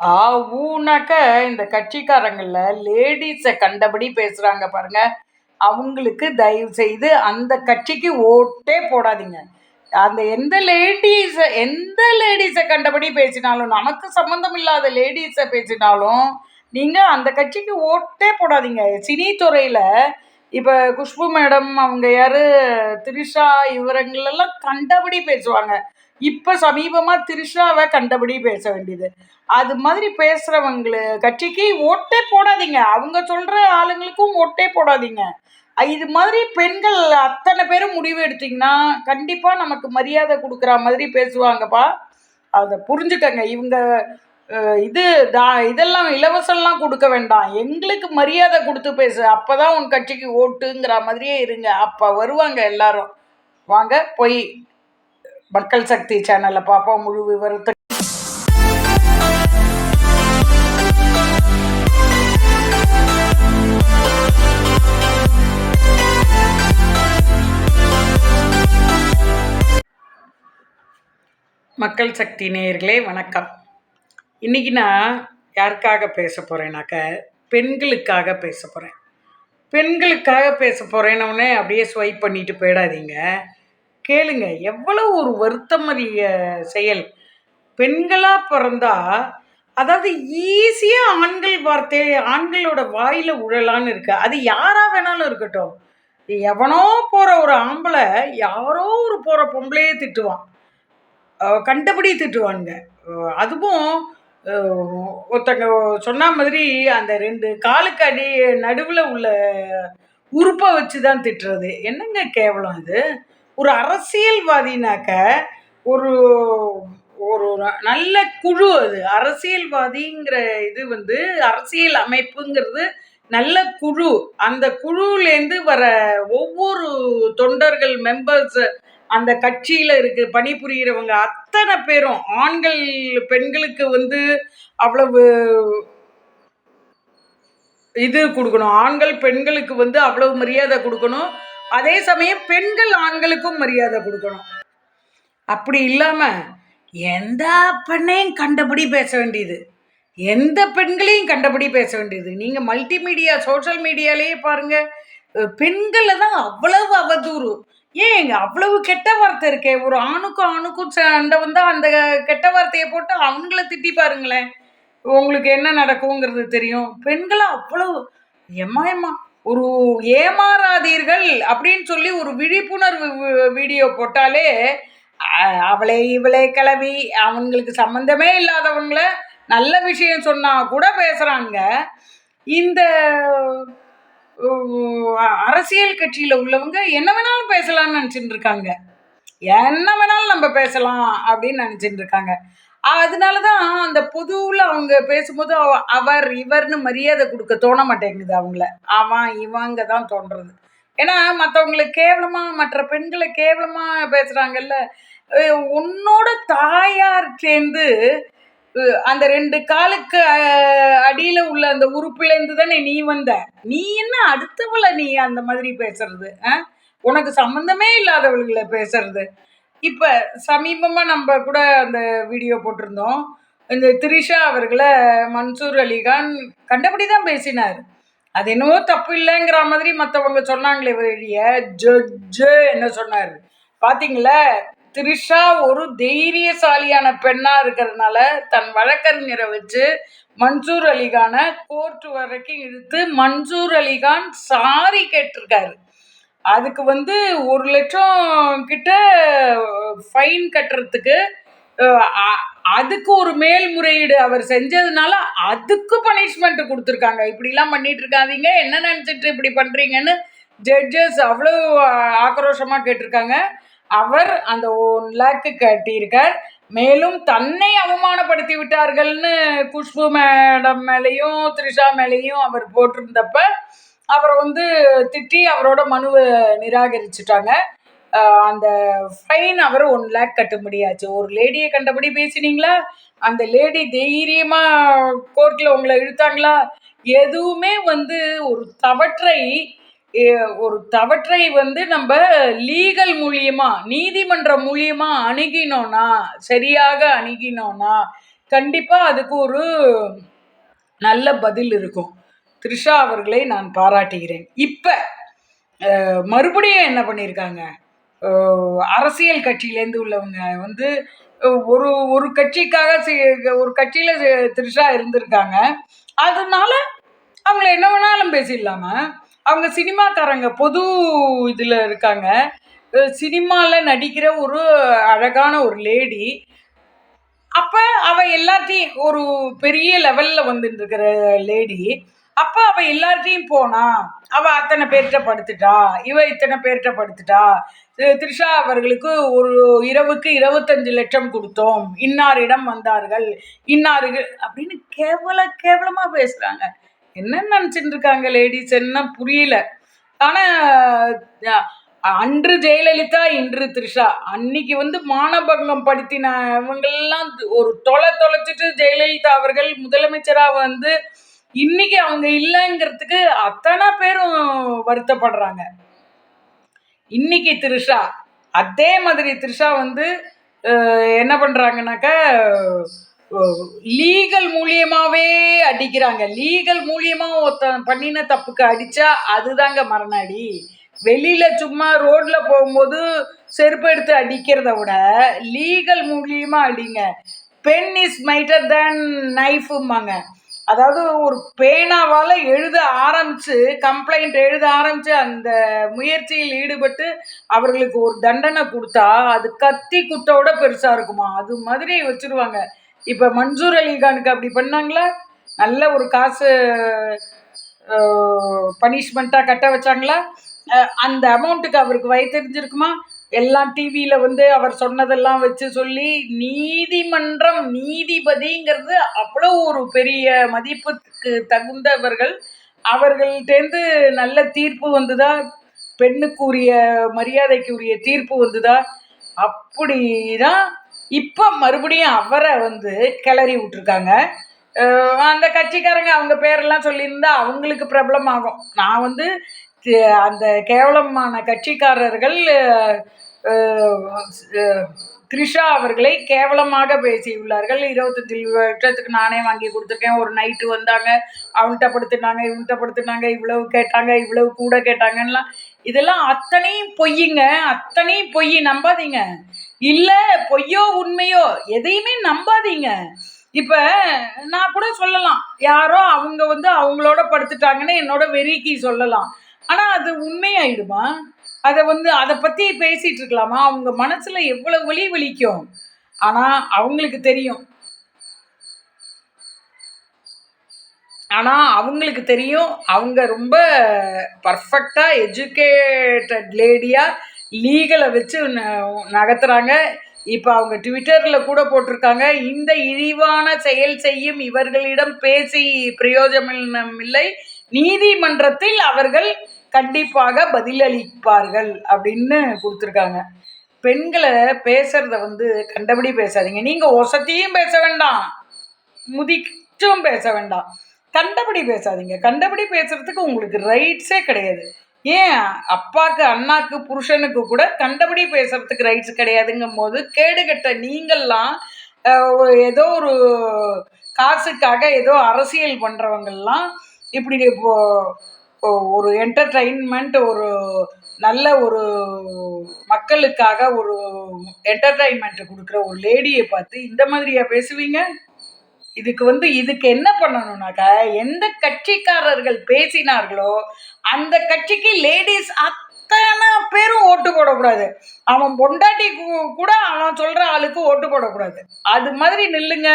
ஆ ஊனாக்க இந்த கட்சிக்காரங்களில் லேடிஸை கண்டபடி பேசுகிறாங்க பாருங்க. அவங்களுக்கு தயவு செய்து அந்த கட்சிக்கு ஓட்டே போடாதீங்க. அந்த எந்த லேடிஸை எந்த லேடிஸை கண்டபடி பேசினாலும் நமக்கு சம்மந்தம் இல்லாத லேடிஸை பேசினாலும் நீங்கள் அந்த கட்சிக்கு ஓட்டே போடாதீங்க. சினித்துறையில் இப்போ குஷ்பு மேடம் அவங்க யார் திரிஷா இவரங்களெல்லாம் கண்டபடி பேசுவாங்க. இப்போ சமீபமாக திரிஷாவை கண்டபடி பேச வேண்டியது. அது மாதிரி பேசுகிறவங்களு கட்சிக்கு ஓட்டே போடாதீங்க. அவங்க சொல்கிற ஆளுங்களுக்கும் ஓட்டே போடாதீங்க. இது மாதிரி பெண்கள் அத்தனை பேரும் முடிவு எடுத்தீங்கன்னா கண்டிப்பாக நமக்கு மரியாதை கொடுக்குற மாதிரி பேசுவாங்கப்பா. அதை புரிஞ்சுக்கங்க. இவங்க இது தா இதெல்லாம் இலவசம்லாம் கொடுக்க வேண்டாம். எங்களுக்கு மரியாதை கொடுத்து பேசு. அப்போ தான் உன் கட்சிக்கு ஓட்டுங்கிற மாதிரியே இருங்க. அப்போ வருவாங்க எல்லாரும். வாங்க போய் மக்கள் சக்தி சேனலை பார்ப்போம் முழு விவரத்தை மக்கள் சக்தி நேயர்களே வணக்கம். இன்னைக்கு நான் யாருக்காக பேச போகிறேன்னாக்க பெண்களுக்காக பேச போகிறேன் பெண்களுக்காக பேச போகிறேன்னொடனே அப்படியே ஸ்வைப் பண்ணிட்டு போயிடாதீங்க. கேளுங்க எவ்வளோ ஒரு வருத்தமறிய செயல். பெண்களாக பிறந்தா அதாவது ஈஸியாக ஆண்கள் வார்த்தை ஆண்களோட வாயில் உழலான்னு இருக்கு. அது யாராக வேணாலும் இருக்கட்டும். எவனோ போகிற ஒரு ஆம்பளை யாரோ ஒரு போகிற பொம்பளையே திட்டுவான். கண்டபடி திட்டுவானுங்க. அதுவும் ஒருத்தங்க சொன்ன மாதிரி அந்த ரெண்டு காலுக்கு அடி நடுவில் உள்ள உறுப்பை வச்சு தான் திட்டுறது. என்னங்க கேவலம் இது? ஒரு அரசியல்வாதினாக்க ஒரு ஒரு நல்ல குழு அது. அரசியல்வாதிங்கிற இது வந்து அரசியல் அமைப்புங்கிறது நல்ல குழு. அந்த குழுலேருந்து வர ஒவ்வொரு தொண்டர்கள் மெம்பர்ஸ் அந்த கட்சியில் இருக்கு பணிபுரிகிறவங்க அத்தனை பேரும் ஆண்கள் பெண்களுக்கு வந்து அவ்வளவு இது கொடுக்கணும். ஆண்கள் பெண்களுக்கு வந்து அவ்வளவு மரியாதை கொடுக்கணும். அதே சமயம் பெண்கள் ஆண்களுக்கும் மரியாதை கொடுக்கணும். அப்படி இல்லாமல் எந்த பெண்ணையும் கண்டபடி பேச வேண்டியது. எந்த பெண்களையும் கண்டபடி பேச வேண்டியது. நீங்கள் மல்டிமீடியா சோஷியல் மீடியாலேயே பாருங்கள் பெண்களை தான் அவ்வளவு அவதூறு. ஏங்க அவ்வளவு கெட்ட வார்த்தை இருக்கே? ஒரு ஆணுக்கும் ஆணுக்கும் சண்டை வந்தால் அந்த கெட்ட வார்த்தையை போட்டு அவங்கள திட்டி பாருங்களேன். உங்களுக்கு என்ன நடக்குங்கிறது தெரியும். பெண்களை அவ்வளவு எம்மா எம்மா ஒரு ஏமாறாதீர்கள் அப்படின்னு சொல்லி ஒரு விழிப்புணர்வு வீடியோ போட்டாலே அவளை இவளை இவளே கிளவி அவங்களுக்கு சம்மந்தமே இல்லாதவங்கள நல்ல விஷயம் சொன்னால் கூட பேசுகிறாங்க இந்த அரசியல் கட்சியில் உள்ளவங்க என்ன வேணாலும் பேசலாம்னு நினச்சிட்டு இருக்காங்க. என்ன வேணாலும் நம்ம பேசலாம் அப்படின்னு நினச்சிட்டு இருக்காங்க. அதனால தான் அந்த பொதுவில் அவங்க பேசும்போது அவ- அவர் இவர்னு மரியாதை கொடுக்க தோண மாட்டேங்குது அவங்கள. அவன் இவங்க தான் தோன்றது. ஏன்னா மற்றவங்களை கேவலமாக மற்ற பெண்களை கேவலமாக பேசுகிறாங்கல்ல உன்னோட தாயார் சேர்ந்து அந்த ரெண்டு காலுக்கு அடியில் உள்ள அந்த உறுப்புலேருந்து தானே நீ வந்த? நீ என்ன அடுத்தவளை நீ அந்த மாதிரி பேசுறது ஆ? உனக்கு சம்மந்தமே இல்லாதவர்களை பேசுறது. இப்போ சமீபமாக நம்ம கூட அந்த வீடியோ போட்டிருந்தோம். இந்த திரிஷா அவர்களை மன்சூர் அலிகான் கண்டபடி தான் பேசினார். அது என்னவோ தப்பு இல்லைங்கிற மாதிரி மற்றவங்க சொன்னாங்களே வெளிய ஜட்ஜு என்ன சொன்னார். பார்த்தீங்களா திரிஷா ஒரு தைரியசாலியான பெண்ணாக இருக்கிறதுனால தன் வழக்கறிஞரை வச்சு மன்சூர் அலிகானை கோர்ட் வரைக்கும் இழுத்து மன்சூர் அலிகான் சாரி கேட்டிருக்காரு. அதுக்கு வந்து ஒரு லட்சம் கிட்ட ஃபைன் கட்டுறதுக்கு அதுக்கு ஒரு மேல்முறையீடு அவர் செஞ்சதுனால அதுக்கு பனிஷ்மெண்ட் கொடுத்துருக்காங்க. இப்படிலாம் பண்ணிட்டு இருக்காதீங்க என்ன நினச்சிட்டு இப்படி பண்ணுறீங்கன்னு ஜட்ஜஸ் அவ்வளோ ஆக்ரோஷமாக கேட்டிருக்காங்க. அவர் அந்த ஒன் லேக்கு கட்டியிருக்கார். மேலும் தன்னை அவமானப்படுத்தி விட்டார்கள்னு குஷ்பு மேடம் மேலேயும் த்ரிஷா மேலேயும் அவர் போட்டிருந்தப்ப அவரை வந்து திட்டி அவரோட மனுவை நிராகரிச்சுட்டாங்க. அந்த ஃபைன் அவர் ஒன் லேக் கட்டும்படியாச்சு. ஒரு லேடியை கண்டபடி பேசினீங்களா? அந்த லேடி தைரியமாக கோர்ட்டில் உங்களை இழுத்தாங்களா? எதுவுமே வந்து ஒரு தவற்றை ஒரு தவற்றை வந்து நம்ம லீகல் மூலியமா நீதிமன்றம் மூலியமா அணுகினோன்னா சரியாக அணுகினோன்னா கண்டிப்பா அதுக்கு ஒரு நல்ல பதில் இருக்கும். த்ரிஷா அவர்களை நான் பாராட்டுகிறேன். இப்போ மறுபடியும் என்ன பண்ணியிருக்காங்க அரசியல் கட்சியிலேருந்து உள்ளவங்க வந்து ஒரு ஒரு கட்சிக்காக ஒரு கட்சியில் த்ரிஷா இருந்திருக்காங்க. அதனால அவங்கள என்ன வேணாலும் பேசிடலாம. அவங்க சினிமாக்காரங்க பொது இதில் இருக்காங்க. சினிமாவில் நடிக்கிற ஒரு அழகான ஒரு லேடி. அப்போ அவள் எல்லாத்தையும் ஒரு பெரிய லெவலில் வந்துட்டு இருக்கிற லேடி. அப்ப அவ எல்லார்ட்டையும் போனா அவ அத்தனை பேர்கிட்ட படுத்துட்டா இவ இத்தனை பேர்கிட்ட படுத்துட்டா. தி- த்ரிஷா அவர்களுக்கு ஒரு இரவுக்கு இருபத்தஞ்சு லட்சம் கொடுத்தோம். இன்னாரிடம் வந்தார்கள். இன்னார்கள் அப்படின்னு கேவல கேவலமா பேசுறாங்க. என்ன நினைச்சிட்டு இருக்காங்க லேடிஸ் என்ன புரியல. ஆனா அன்று ஜெயலலிதா இன்று த்ரிஷா. அன்னைக்கு வந்து மானபங்கம் படுத்தின இவங்கெல்லாம் ஒரு தொலை தொலைச்சிட்டு ஜெயலலிதா அவர்கள் முதலமைச்சரா வந்து இன்னைக்கு அவங்க இல்லைங்கிறதுக்கு அத்தனை பேரும் வருத்தப்படுறாங்க. இன்னைக்கு த்ரிஷா அதே மாதிரி த்ரிஷா வந்து என்ன பண்ணுறாங்கனாக்கா லீகல் மூலியமாகவே அடிக்கிறாங்க. லீகல் மூலியமாக ஒருத்தன் பண்ணின தப்புக்கு அடித்தா அதுதாங்க மரணாடி. வெளியில் சும்மா ரோட்டில் போகும்போது செருப்பு எடுத்து அடிக்கிறத விட லீகல் மூலியமாக அடிங்க. பென் இஸ் மைட்டர் தேன் நைஃபும்பாங்க. அதாவது ஒரு பேனாவால் எழுத ஆரம்பிச்சு கம்ப்ளைண்ட் எழுத ஆரம்பிச்சு அந்த முயற்சியில் ஈடுபட்டு அவர்களுக்கு ஒரு தண்டனை கொடுத்தா அது கத்தி குத்தோட பெருசா இருக்குமா? அது மாதிரி வச்சிருவாங்க. இப்ப மன்சூர் அலிகானுக்கு அப்படி பண்ணாங்களா? நல்ல ஒரு காசு பனிஷ்மெண்ட்டாக கட்ட வச்சாங்களா? அந்த அமௌண்ட்டுக்கு அவருக்கு வய தெரிஞ்சிருக்குமா? எல்லாம் டிவியில் வந்து அவர் சொன்னதெல்லாம் வச்சு சொல்லி நீதிமன்றம் நீதிபதிங்கிறது அவ்வளோ ஒரு பெரிய மதிப்புக்கு தகுந்தவர்கள். அவர்கள்ட்டேருந்து நல்ல தீர்ப்பு வந்துதா? பெண்ணுக்கு உரிய மரியாதைக்குரிய தீர்ப்பு வந்துதா? அப்படிதான் இப்போ மறுபடியும் அவரை வந்து கிளறி விட்டுருக்காங்க. அந்த கட்சிக்காரங்க அவங்க பேரெல்லாம் சொல்லியிருந்தா அவங்களுக்கு பிரபலம் ஆகும் நான் வந்து அந்த கேவலமான கட்சிக்காரர்கள் த்ரிஷா அவர்களை கேவலமாக பேசியுள்ளார்கள். இருபத்தஞ்சி லட்சத்துக்கு நானே வாங்கி கொடுத்துருக்கேன். ஒரு நைட்டு வந்தாங்க அவன்கிட்ட படுத்துட்டாங்க இவன்கிட்ட படுத்துனாங்க இவ்வளவு கேட்டாங்க இவ்வளவு கூட கேட்டாங்கலாம் இதெல்லாம் அத்தனையும் பொய்யுங்க அத்தனையும் பொய் நம்பாதீங்க. இல்லை பொய்யோ உண்மையோ எதையுமே நம்பாதீங்க. இப்போ நான் கூட சொல்லலாம். யாரோ அவங்க வந்து அவங்களோட படுத்துட்டாங்கன்னு என்னோட வெறிக்கு சொல்லலாம். ஆனா அது உண்மையாயிடுமா? அதை வந்து அதை பத்தி பேசிட்டு இருக்கலாமா அவங்க மனசுல எவ்வளவு வலி வலிக்கும் ஆனா அவங்களுக்கு தெரியும். ஆனா அவங்களுக்கு தெரியும். அவங்க ரொம்ப பர்ஃபெக்டா எஜுகேட்டட் லேடியா லீகலை வச்சு ந- நகர்த்துறாங்க. இப்போ அவங்க ட்விட்டரில் கூட போட்டிருக்காங்க. இந்த இழிவான செயல் செய்யும் இவர்களிடம் பேசி பிரயோஜனம் இல்லை. நீதிமன்றத்தில் அவர்கள் கண்டிப்பாக பதிலளிப்பார்கள் அப்படின்னு கொடுத்துருக்காங்க. பெண்களை பேசுறத வந்து கண்டபடி பேசாதீங்க. நீங்க ஒசத்தியும் பேச வேண்டாம். முதிச்சும் பேச வேண்டாம். கண்டபடி பேசாதீங்க. கண்டபடி பேசுறதுக்கு உங்களுக்கு ரைட்ஸே கிடையாது. ஏன்? அப்பாக்கு அண்ணாக்கு புருஷனுக்கு கூட கண்டபடி பேசுறதுக்கு ரைட்ஸ் கிடையாதுங்கும் போது கேடுகட்ட நீங்கள்லாம் ஏதோ ஒரு காசுக்காக ஏதோ அரசியல் பண்றவங்கெல்லாம் இப்படி இப்போ ஒரு என்டர்டைன்மெண்ட் ஒரு நல்ல ஒரு மக்களுக்காக ஒரு என்டர்டைன்மெண்ட் கொடுக்குற ஒரு லேடியை பார்த்து இந்த மாதிரியா பேசுவீங்க? இதுக்கு வந்து இதுக்கு என்ன பண்ணணும்னாக்கா எந்த கட்சிக்காரர்கள் பேசினார்களோ அந்த கட்சிக்கு லேடிஸ் அத்தனை பேரும் ஓட்டு போடக்கூடாது. அவன் பொண்டாட்டி கூட அவன் சொல்ற ஆளுக்கு ஓட்டு போடக்கூடாது. அது மாதிரி நில்லுங்க.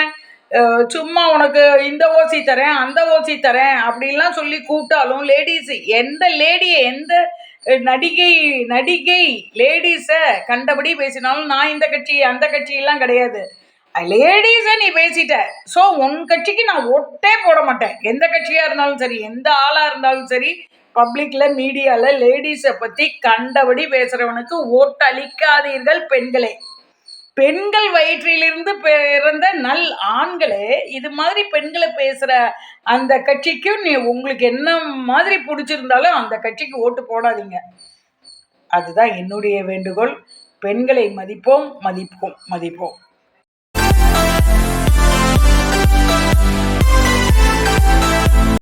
சும்மா உனக்கு இந்த ஓசி தரேன் அந்த ஓசி தரேன் அப்படிலாம் சொல்லி கூப்பிட்டாலும் லேடிஸ் எந்த லேடியை எந்த நடிகை நடிகை லேடிஸை கண்டபடி பேசினாலும் நான் இந்த கட்சி அந்த கட்சியெல்லாம் கிடையாது. லேடிஸை நீ பேசிட்ட. ஸோ உன் கட்சிக்கு நான் ஒட்டே போட மாட்டேன். எந்த கட்சியாக இருந்தாலும் சரி எந்த ஆளாக இருந்தாலும் சரி பப்ளிக்கில் மீடியாவில் லேடிஸை பற்றி கண்டபடி பேசுகிறவனுக்கு ஓட்டு அளிக்காதீர்கள் பெண்களே. பெண்கள் வயிற்றிலிருந்து பிறந்த நல் ஆண்களே இது மாதிரி பெண்களை பேசுற அந்த கட்சிக்கும் நீ உங்களுக்கு என்ன மாதிரி பிடிச்சிருந்தாலும் அந்த கட்சிக்கு ஓட்டு போடாதீங்க. அதுதான் என்னுடைய வேண்டுகோள். பெண்களை மதிப்போம் மதிப்போம் மதிப்போம்.